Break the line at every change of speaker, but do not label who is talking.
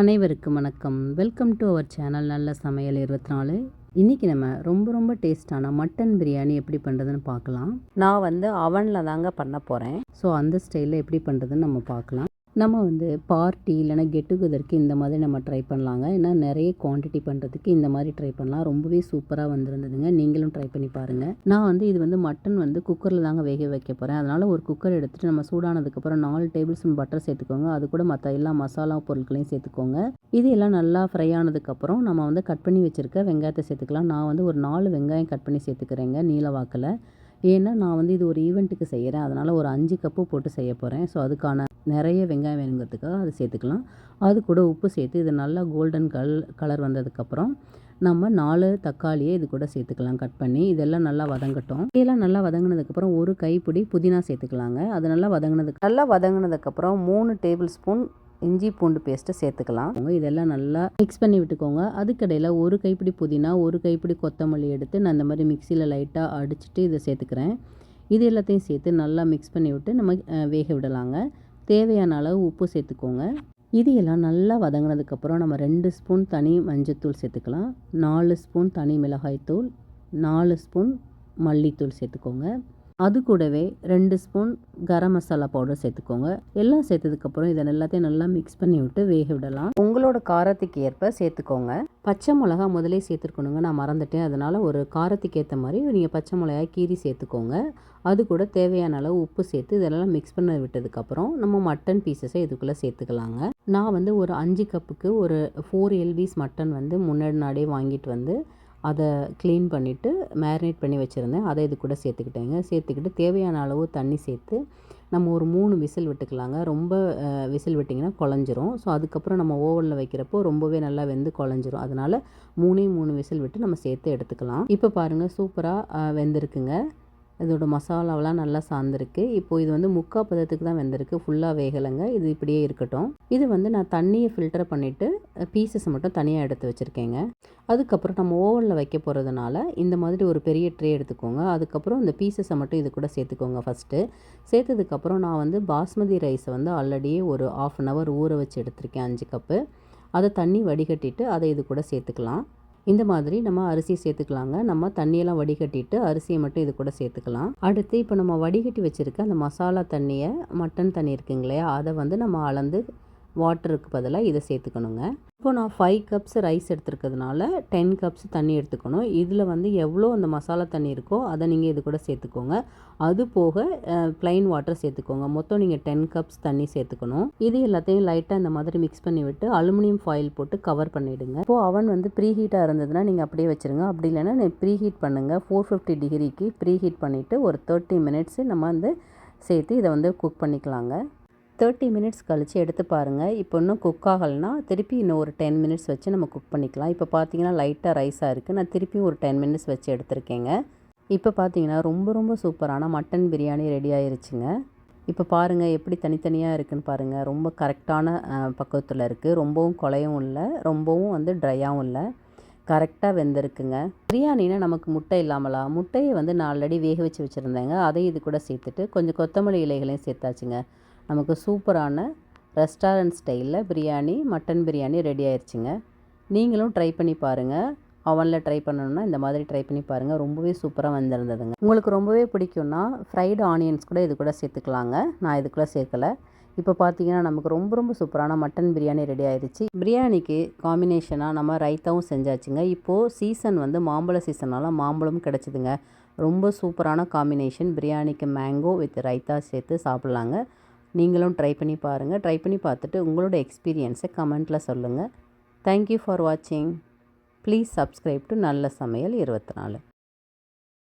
அனைவருக்கும் வணக்கம். Welcome to our channel நல்ல சமையல் இருபத்தி நாலு இன்றைக்கி நம்ம ரொம்ப ரொம்ப டேஸ்ட்டான மட்டன் பிரியாணி எப்படி பண்ணுறதுன்னு பார்க்கலாம். நான் வந்து அவனில் தாங்க பண்ண போகிறேன் ஸோ அந்த ஸ்டைலில் எப்படி பண்ணுறதுன்னு நம்ம பார்க்கலாம். நம்ம வந்து பார்ட்டி இல்லைனா கெட் டுகெதருக்கு இந்த மாதிரி நம்ம ட்ரை பண்ணலாங்க. ஏன்னா நிறைய குவான்டிட்டி பண்ணுறதுக்கு இந்த மாதிரி ட்ரை பண்ணலாம். ரொம்பவே சூப்பராக வந்திருந்ததுங்க. நீங்களும் ட்ரை பண்ணி பாருங்கள் நான் வந்து இது வந்து மட்டன் வந்து குக்கரில் தாங்க வேக வைக்க போகிறேன் அதனால் ஒரு குக்கர் எடுத்துகிட்டு நம்ம சூடானதுக்கப்புறம் நாலு டேபிள் ஸ்பூன் பட்டர் சேர்த்துக்கோங்க. அது கூட மற்ற எல்லா மசாலா பொருட்களையும் சேர்த்துக்கோங்க. இது எல்லாம் நல்லா ஃப்ரை ஆனதுக்கப்புறம் நம்ம வந்து கட் பண்ணி வச்சுருக்க வெங்காயத்தை சேர்த்துக்கலாம். நான் வந்து ஒரு நாலு வெங்காயம் கட் பண்ணி சேர்த்துக்கிறேங்க. நீல வாக்கில். ஏன்னா நான் வந்து இது ஒரு ஈவெண்ட்டுக்கு செய்கிறேன் அதனால் ஒரு அஞ்சு கப்பு போட்டு செய்ய போகிறேன் ஸோ அதுக்கான நிறைய வெங்காயம் வேணுங்கிறதுக்காக அதை சேர்த்துக்கலாம். அது கூட உப்பு சேர்த்து இது நல்லா கோல்டன் கல் கலர் வந்ததுக்கப்புறம் நம்ம நாலு தக்காளியை இது கூட சேர்த்துக்கலாம் கட் பண்ணி. இதெல்லாம் நல்லா வதங்கட்டும். இதெல்லாம் நல்லா வதங்கினதுக்கப்புறம் ஒரு கைப்பிடி புதினா சேர்த்துக்கலாங்க. அது நல்லா வதங்கினதுக்கு நல்லா வதங்கினதுக்கப்புறம் மூணு டேபிள் ஸ்பூன் இஞ்சி பூண்டு பேஸ்ட்டை சேர்த்துக்கலாம். இதெல்லாம் நல்லா மிக்ஸ் பண்ணி விட்டுக்கோங்க. அதுக்கடையில் ஒரு கைப்பிடி புதினா ஒரு கைப்பிடி கொத்தமல்லி எடுத்து நான் இந்த மாதிரி மிக்சியில் லைட்டாக அடிச்சுட்டு இதை சேர்த்துக்கிறேன். இது எல்லாத்தையும் சேர்த்து நல்லா மிக்ஸ் பண்ணி விட்டு நம்ம வேக விடலாங்க. தேவையான அளவு உப்பு சேர்த்துக்கோங்க. இது எல்லாம் நல்லா வதங்கினதுக்கப்புறம் நம்ம ரெண்டு ஸ்பூன் தனி மஞ்சத்தூள் சேர்த்துக்கலாம். நாலு ஸ்பூன் தனி மிளகாய்த்தூள் நாலு ஸ்பூன் மல்லித்தூள் சேர்த்துக்கோங்க. அது கூடவே ரெண்டு ஸ்பூன் கரம் மசாலா பவுடர் சேர்த்துக்கோங்க. எல்லாம் சேர்த்ததுக்கப்புறம் இதை எல்லாத்தையும் நல்லா மிக்ஸ் பண்ணி விட்டு வேக விடலாம். உங்களோட காரத்துக்கு ஏற்ப சேர்த்துக்கோங்க. பச்சை மிளகா முதலே சேர்த்துருக்கணுங்க. நான் மறந்துட்டேன். அதனால் ஒரு காரத்துக்கு ஏற்ற மாதிரி நீங்கள் பச்சை மிளகாய் கீரி சேர்த்துக்கோங்க. அது கூட தேவையான அளவு உப்பு சேர்த்து இதெல்லாம் மிக்ஸ் பண்ண விட்டதுக்கப்புறம் நம்ம மட்டன் பீசஸை இதுக்குள்ளே சேர்த்துக்கலாங்க. நான் வந்து ஒரு அஞ்சு கப்புக்கு ஒரு ஃபோர் எல்பிஸ் மட்டன் வந்து முன்னாடி நாடே வாங்கிட்டு வந்து அதை க்ளீன் பண்ணிவிட்டு மேரினேட் பண்ணி வச்சுருந்தேன். அதை இது கூட சேர்த்துக்கிட்டேங்க. சேர்த்துக்கிட்டு தேவையான அளவு தண்ணி சேர்த்து நம்ம ஒரு மூணு விசில் விட்டுக்கலாங்க. ரொம்ப விசில் விட்டிங்கன்னா குழஞ்சிரும். ஸோ அதுக்கப்புறம் நம்ம ஓவனில் வைக்கிறப்போ ரொம்பவே நல்லா வெந்து குழஞ்சிரும். அதனால் மூணே மூணு விசில் விட்டு நம்ம சேர்த்து எடுத்துக்கலாம். இப்போ பாருங்கள் சூப்பராக வெந்திருக்குங்க. இதோட மசாலாவெலாம் நல்லா சார்ந்திருக்கு. இப்போது இது வந்து முக்கால் பதத்துக்கு தான் வெந்திருக்கு. ஃபுல்லாக வேகலைங்க. இது இப்படியே இருக்கட்டும். இது வந்து நான் தண்ணியை ஃபில்டர் பண்ணிவிட்டு பீசஸ் மட்டும் தனியாக எடுத்து வச்சுருக்கேங்க. அதுக்கப்புறம் நம்ம ஓவனில் வைக்க போகிறதுனால இந்த மாதிரி ஒரு பெரிய ட்ரே எடுத்துக்கோங்க. அதுக்கப்புறம் இந்த பீசஸை மட்டும் இது கூட சேர்த்துக்கோங்க ஃபஸ்ட்டு சேர்த்ததுக்கப்புறம் நான் வந்து பாஸ்மதி ரைஸை வந்து ஆல்ரெடியே ஒரு ஆஃப் அன் ஹவர் ஊற வச்சு எடுத்திருக்கேன் அஞ்சு கப்பு அதை தண்ணி வடிகட்டிட்டு அதை இது கூட சேர்த்துக்கலாம். இந்த மாதிரி நம்ம அரிசி சேர்த்துக்கலாங்க. நம்ம தண்ணியெல்லாம் வடிகட்டிட்டு அரிசியை மட்டும் இது கூட சேர்த்துக்கலாம். அடுத்து இப்போ நம்ம வடிகட்டி வச்சுருக்க அந்த மசாலா தண்ணியை மட்டன் தண்ணி இருக்குங்க இல்லையா? அதை வந்து நம்ம அளந்து வாட்டருக்கு பதிலாக இதை சேர்த்துக்கணுங்க. இப்போ நான் ஃபைவ் கப்ஸ் ரைஸ் எடுத்துருக்கிறதுனால டென் கப்ஸ் தண்ணி எடுத்துக்கணும். இதில் வந்து எவ்வளோ அந்த மசாலா தண்ணி இருக்கோ அதை நீங்கள் இது கூட சேர்த்துக்கோங்க. அது போக ப்ளைன் வாட்டர் சேர்த்துக்கோங்க. மொத்தம் நீங்கள் டென் கப்ஸ் தண்ணி சேர்த்துக்கணும். இது எல்லாத்தையும் லைட்டாக இந்த மாதிரி மிக்ஸ் பண்ணி விட்டு அலுமினியம் ஃபாயில் போட்டு கவர் பண்ணிவிடுங்க இப்போது அவன் வந்து ப்ரீ ஹீட்டாக இருந்ததுன்னா நீங்கள் அப்படியே வச்சுருங்க. அப்படி இல்லைன்னா ப்ரீ ஹீட் பண்ணுங்கள் ஃபோர் ஃபிஃப்டி டிகிரிக்கு ப்ரீ ஹீட் பண்ணிவிட்டு ஒரு தேர்ட்டி மினிட்ஸு நம்ம வந்து சேர்த்து இதை வந்து குக் பண்ணிக்கலாங்க. தேர்ட்டி மினிட்ஸ் கழித்து எடுத்து பாருங்கள் இப்போ இன்னும் குக் ஆகலைன்னா திருப்பி இன்னும் ஒரு டென் மினிட்ஸ் வச்சு நம்ம குக் பண்ணிக்கலாம். இப்போ பார்த்தீங்கன்னா லைட்டாக ரைஸாக இருக்குது நான் திருப்பி ஒரு டென் மினிட்ஸ் வச்சு எடுத்திருக்கேங்க. இப்போ பார்த்தீங்கன்னா ரொம்ப ரொம்ப சூப்பரான மட்டன் பிரியாணி ரெடி ஆயிருச்சுங்க. இப்போ பாருங்கள் எப்படி தனித்தனியாக இருக்குதுன்னு பாருங்கள் ரொம்ப கரெக்டான பக்கத்தில் இருக்குது ரொம்பவும் குலையும் இல்லை. ரொம்பவும் வந்து ட்ரையாகவும் இல்லை. கரெக்டாக வெந்திருக்குங்க. பிரியாணினா நமக்கு முட்டை இல்லாமலா? முட்டையை வந்து நான் வேக வச்சு வச்சுருந்தேங்க. அதையும் இது கூட சேர்த்துட்டு கொஞ்சம் கொத்தமல்லி இலைகளையும் சேர்த்தாச்சுங்க. நமக்கு சூப்பரான ரெஸ்டாரண்ட் ஸ்டைலில் பிரியாணி மட்டன் பிரியாணி ரெடி ஆயிடுச்சுங்க நீங்களும் ட்ரை பண்ணி பாருங்கள் அவனில் ட்ரை பண்ணணும்னா இந்த மாதிரி ட்ரை பண்ணி பாருங்கள் ரொம்பவே சூப்பராக வந்திருந்ததுங்க. உங்களுக்கு ரொம்பவே பிடிக்கும்னா ஃப்ரைடு ஆனியன்ஸ் கூட இது கூட சேர்த்துக்கலாங்க. நான் இதுக்குள்ளே சேர்க்கலை. இப்போ பார்த்தீங்கன்னா நமக்கு ரொம்ப ரொம்ப சூப்பரான மட்டன் பிரியாணி ரெடி ஆயிடுச்சு பிரியாணிக்கு காம்பினேஷனாக நம்ம ரைத்தாவும் செஞ்சாச்சுங்க. இப்போது சீசன் வந்து மாம்பழ சீசனால் மாம்பழம் கிடச்சிதுங்க. ரொம்ப சூப்பரான காம்பினேஷன் பிரியாணிக்கு மேங்கோ வித் ரைத்தா சேர்த்து சாப்பிட்லாங்க. நீங்களும் ட்ரை பண்ணி பாருங்கள் ட்ரை பண்ணி பார்த்துட்டு உங்களோட எக்ஸ்பீரியன்ஸை கமெண்ட்டில் சொல்லுங்கள் தேங்க்யூ ஃபார் வாட்சிங் ப்ளீஸ் சப்ஸ்கிரைப் டு நல்ல சமையல் இருபத்தி நாலு.